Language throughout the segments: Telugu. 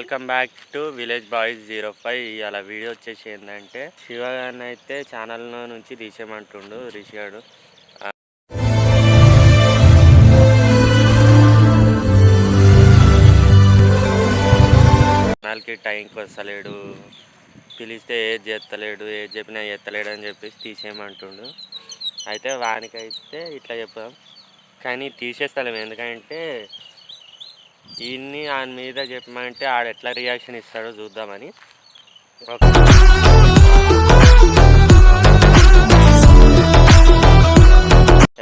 Welcome back to village boys zero five. అలా వీడియో వచ్చేసి ఏంటంటే శివ గారిని అయితే ఛానల్ నుంచి తీసేయమంటుండు రిషి గారు ఛానల్కి టైంకి వస్తలేడు పిలిస్తే ఏది చేస్తలేడు ఏది చెప్పినా చేస్తలేడు అని చెప్పేసి తీసేయమంటుండు. అయితే వానికైతే ఇట్లా చెప్పాం. కానీ తీసేస్తలేము ఎందుకంటే ఈయన్ని ఆయన మీద చెప్పమంటే ఆడ ఎట్లా రియాక్షన్ ఇస్తాడో చూద్దామని.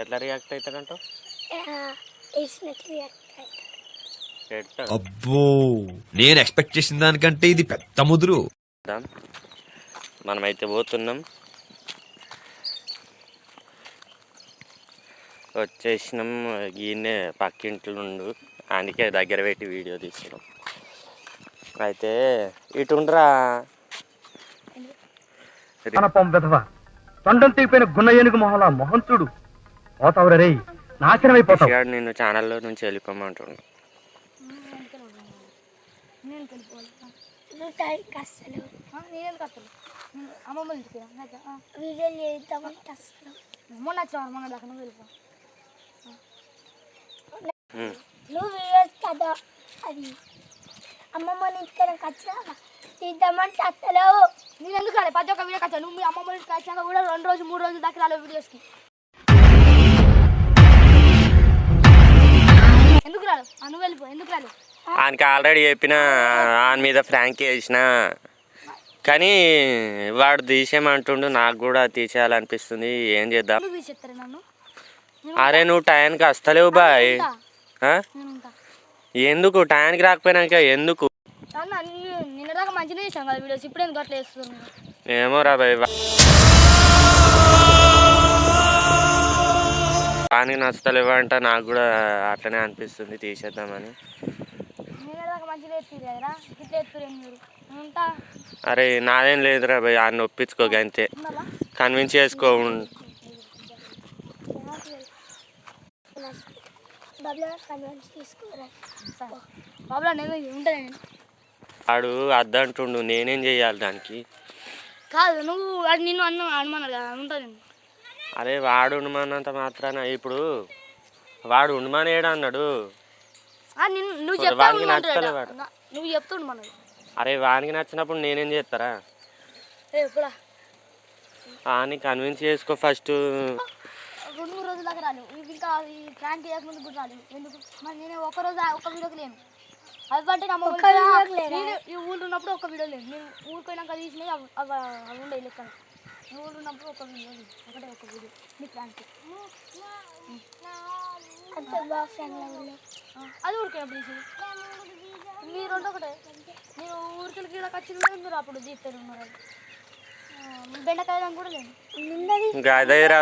ఎట్లా రియాక్ట్ పెడతాడు అబ్బో నేను ఎక్స్పెక్ట్ చేసిన దానికంటే ఇది పెద్ద ముదురు. చూద్దాం. మనమైతే పోతున్నాం. వచ్చేసినాం ఈయనే పక్కింట్లో ఉండు. అందుకే దగ్గర పెట్టి వీడియో తీస్తున్నాం. అయితే ఇటు ఉండరా? పాపం విధవ తొండం తెగిపోయిన గున్న ఏనుగు మొహల మొహం చూడు పోతావురా రేయ్ నాశనం అయిపోతావు. నిన్ను ఛానల్లో నుంచి నేను నేను అమ్మమ్మ ఇంటికి వీడియోలు చేద్దామంటే అసలు మొన్న వచ్చాను మొన్న దాకా నువ్వు వెళ్ళిపో ఉమ్. నువ్వు వీడియోస్ కదా అది. అమ్మమ్మ ఇంటికి నాకు వచ్చినా తీద్దామంటే అసలు నేను ఎందుకు రాలే? ప్రతి ఒక్క వీడియో కట్టాను నువ్వు మీ అమ్మమ్మ ఇంటికి వచ్చాక కూడా రెండు రోజులు మూడు రోజులు దాకా రాలే వీడియోస్కి ఎందుకు రాలు? ఆ, నువ్వు వెళ్ళిపో. ఎందుకు రాలు? ఆయనకి ఆల్రెడీ చెప్పిన ఆయన మీద ఫ్రాంక్ చేసిన. కానీ వాడు తీసేయమంటుండు నాకు కూడా తీసేయాలనిపిస్తుంది. ఏం చేద్దాం? నువ్వు తీసేస్తారు నన్ను? అరే నువ్వు టైంకి వస్తలేవు బాయ్. ఎందుకు? టైంకి రాకపోయినాక ఎందుకు? అన్న నిన్న నిన్నదాకా మంచిగా చేసాం కదా వీడియోస్. ఇప్పుడు ఎందుకు అట్లా వేస్తున్నాను ఏమో రా బాయ్ వానికి అంట నాకు కూడా అట్లనే అనిపిస్తుంది తీసేద్దామని. అరే నాదేం లేదురా బాయ్ ఆయన ఒప్పించుకోక అంతే. కన్విన్స్ చేసుకో బాబులా నేను వాడు అద్దంటుండు నేనేం చేయాలి దానికి? కాదు నువ్వు అది నిన్ను అన్న అనుమన్నాడు కదా ఉంటా నేను అరే వాడు ఉండమన్నంత మాత్రాన ఇప్పుడు వాడు ఉండమనేడు అన్నాడు? నువ్వు ఉండమంటాడు నచ్చలే వాడు. నువ్వు చెప్తా ఉండమన్నాడు అరే వానికి నచ్చినప్పుడు నేనేం చేస్తారా? అని కన్విన్స్ చేసుకో ఫస్ట్ రెండు మూడు రోజుల దాకా రాలేవు ఇవి ఇంకా ఈ ప్రాంక్ చేయకముందు కూడా రాలేవు ఎందుకు? మరి నేను ఒక రోజు ఒక్క వీడియోకి లేను. అవి అంటే నా మొబైల్? నేను ఈ ఊళ్ళో ఉన్నప్పుడు ఒక వీడియో లేదు. నేను ఊరికి పోయినాక తీసినవి అవి అవి ఉండే లెక్క. నువ్వు ఊళ్ళో ఉన్నప్పుడు ఒక వీడియో లేదు. ఒకటే ఒక వీడియో. నీ ప్రాంక్ అది ఊరిపోయినప్పుడు తీసి మీ రెండు ఒకటే. నేను ఊరికి మీరు అప్పుడు తీస్తారు ఉన్నారు.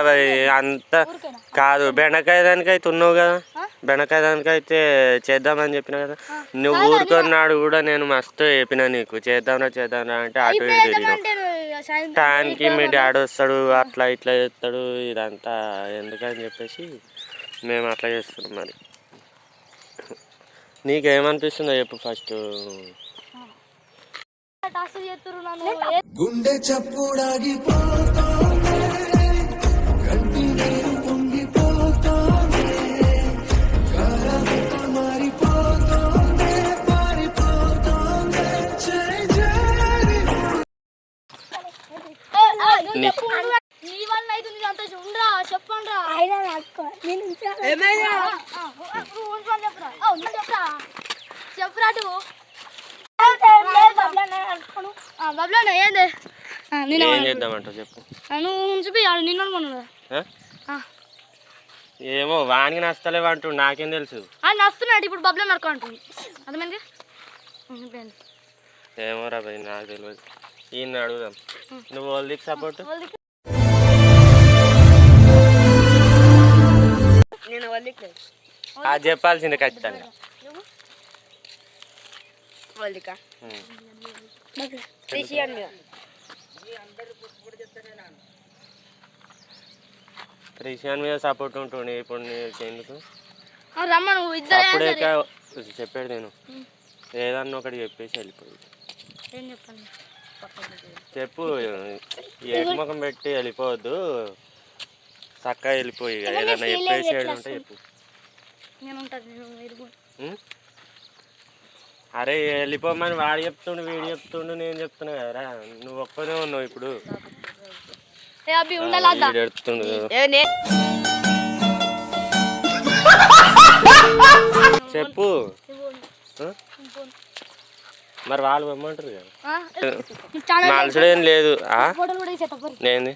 భయ్, అంత కాదు బెండకాయ దానికి అయితే ఉన్నావు కదా? బెండకాయ దానికి అయితే చేద్దామని చెప్పిన కదా. నువ్వు ఊరుకున్నాడు కూడా నేను మస్తు చెప్పిన నీకు. చేద్దాంరా చేద్దాంరా అంటే అటు సాయంత్రం టైంకి మీ డాడీ వస్తాడు అట్లా ఇట్లా చేస్తాడు ఇదంతా ఎందుకని చెప్పేసి మేము అట్లా చేస్తున్నాం మరి. నీకేమనిపిస్తుందో చెప్పు ఫస్ట్. టాస్క్ చేస్తున్నారు నన్ను. గుండె చప్పుడాగి నీ- వల్ల అవుతుంది సంతోషం ఉండరా చెప్పండి రా ఆయన నాకు నేను ఉంచాను నువ్వు ఉంచుకొని చెప్పురా. ఆ, నువ్వు చెప్పురా. చెప్పురా నువ్వు అనుకోను. బాబులోనే ఏంది? ఏం చేద్దామంటావు చెప్పు. నువ్వు నిన్ను? ఏమో వానికి నచ్చలేవు అంటూ నాకేం తెలుసు. ఆయన వస్తున్నాడు ఇప్పుడు నడుకుంటుంది అర్థమైంది? అయిపోయింది ఏమో రా భయ్ నాకు తెలియదు ఈయన అడుగుదాం. నువ్వు వాళ్ళకి సపోర్ట్ అది చెప్పాల్సిందే ఖచ్చితంగా. వాళ్ళకా. తీసియండి మీద సపోర్ట్ ఉంటుండే ఇప్పుడు ఎందుకు? రమ్మ నువ్వు ఇద్దరు చెప్పాడు నేను. ఏదన్నా ఒకటి చెప్పేసి వెళ్ళిపోయి చెప్పు ముఖం పెట్టి వెళ్ళిపోవద్దు. చక్కగా వెళ్ళిపోయి. ఏదన్నా చెప్పేసి ఉంటే చెప్పు నేను ఉంటాను నేను మీరు కూడా. ఉం? అరే వెళ్ళిపోమని వాడు చెప్తుండు వీడు చెప్తుండు నేను చెప్తున్నా కదరా. నువ్వు ఒక్కనే ఉన్నావు ఇప్పుడు. ఏ ఎడుతుండు చెప్పు? మరి వాళ్ళు ఇవ్వమంటారు కదా. మాల్చడేం లేదు. కూడా తీసేస్తా పరి. ఏంది?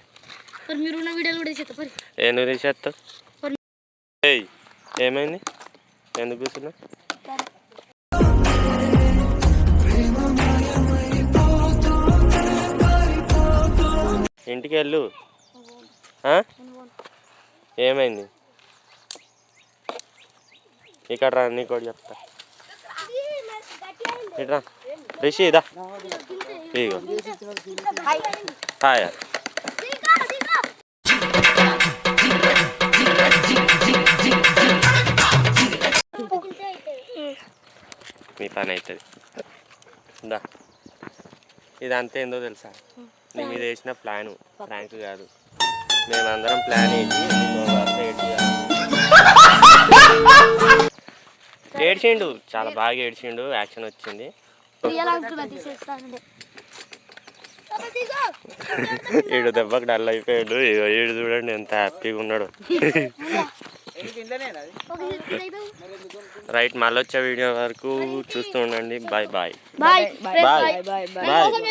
ఇంటికి వెళ్ళు? ఏమైంది? ఇక్కడ రా నీకు ఒకటి చెప్తా. ఇట్రా రిషి ఇదా. ఇగో హాయ్. మీ పని అవుతుంది. దా. ఇదంతా ఏందో తెలుసా? నీ మీద వేసిన ప్లాన్. ప్రాంక్ కాదు. మేమందరం ప్లాన్ వేసి. ఏడ్చిండు. చాలా బాగా ఏడ్చిండు. యాక్షన్ వచ్చింది. ఈడు దెబ్బకి డల్ అయిపోయాడు. ఈడు చూడండి ఎంత హ్యాపీగా ఉన్నాడు. రైట్ మళ్ళీ వచ్చే వీడియో వరకు చూస్తూ ఉండండి. Bye bye. Bye. Bye. Bye. మోసం